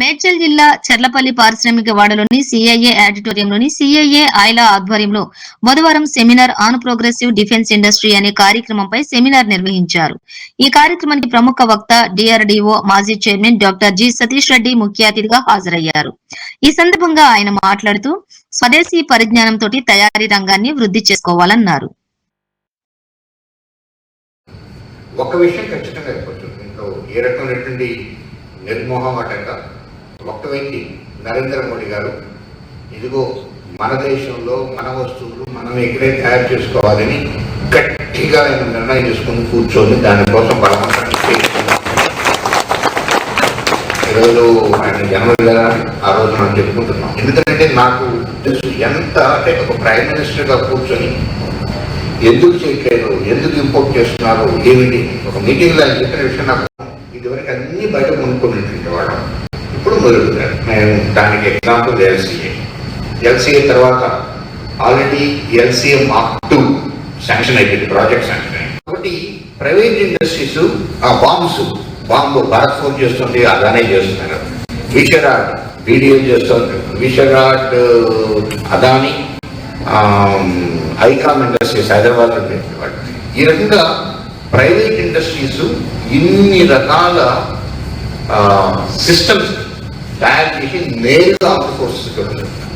మేడ్చల్ జిల్లా చర్లపల్లి పారిశ్రామిక వాడలోని CIA ఆడిటోరియంలోని CIA IALA ఆధ్వర్యంలో బుధవారం seminar on progressive defence industry అనే కార్యక్రమంపై సెమినార్ నిర్వహించారు. ఈ కార్యక్రమానికి ప్రముఖ వక్త డిఆర్డిఓ మాజీ chairman doctor G Satish Reddy ముఖ్య అతిథిగా హాజరయ్యారు. ఈ సందర్భంగా ఆయన మాట్లాడుతూ స్వదేశీ పరిజ్ఞానంతో తయారీ రంగాన్ని వృద్ధి చేసుకోవాలన్నారు. ఒక విషయం ఖచ్చితంగా ఏ రకమైనటువంటి నిర్మోహమాటంగా ఒక వ్యక్తి నరేంద్ర మోడీ గారు ఇదిగో మన దేశంలో మన వస్తువులు మనం ఇక్కడే తయారు చేసుకోవాలని గట్టిగా ఆయన నిర్ణయం చేసుకుని కూర్చొని దానికోసం బలవంతం ఈరోజు ఆయన జన్మదిన కదా ఆ రోజు మనం చెప్పుకుంటున్నాం. ఎందుకంటే నాకు తెలుసు ఎంత అంటే ఒక ప్రైమ్ మినిస్టర్గా కూర్చొని ఎందుకు చేయట్లేదు ఎందుకు ఇంపోర్ట్ చేస్తున్నారు ఏమిటి? ఒక మీటింగ్లో ఆయన చెప్పిన విషయం నాకు ఇదివరకు అన్ని బయట కొనుక్కునేటువంటి వాళ్ళం ఇప్పుడు మేము దానికి ఎగ్జాంపుల్ ఎల్సీఏ ఎల్సీఏ తర్వాత already LCA mark two sanction అయిపోయింది ప్రాజెక్ట్ శాంక్షన్ అయింది కాబట్టి ప్రైవేట్ ఇండస్ట్రీస్ ఆ బాంబ్స్ బాంబు భారత్ ఫోన్ చేస్తుంది అదానే చేస్తున్నారు. విషరాట్ వీడియో చేస్తుంది. విషరాట్ అదాని ఐకామ్ ఇండస్ట్రీస్ హైదరాబాద్ ఈ రకంగా ప్రైవేట్ ఇండస్ట్రీస్ ఇన్ని రకాల systems that it is nailed on the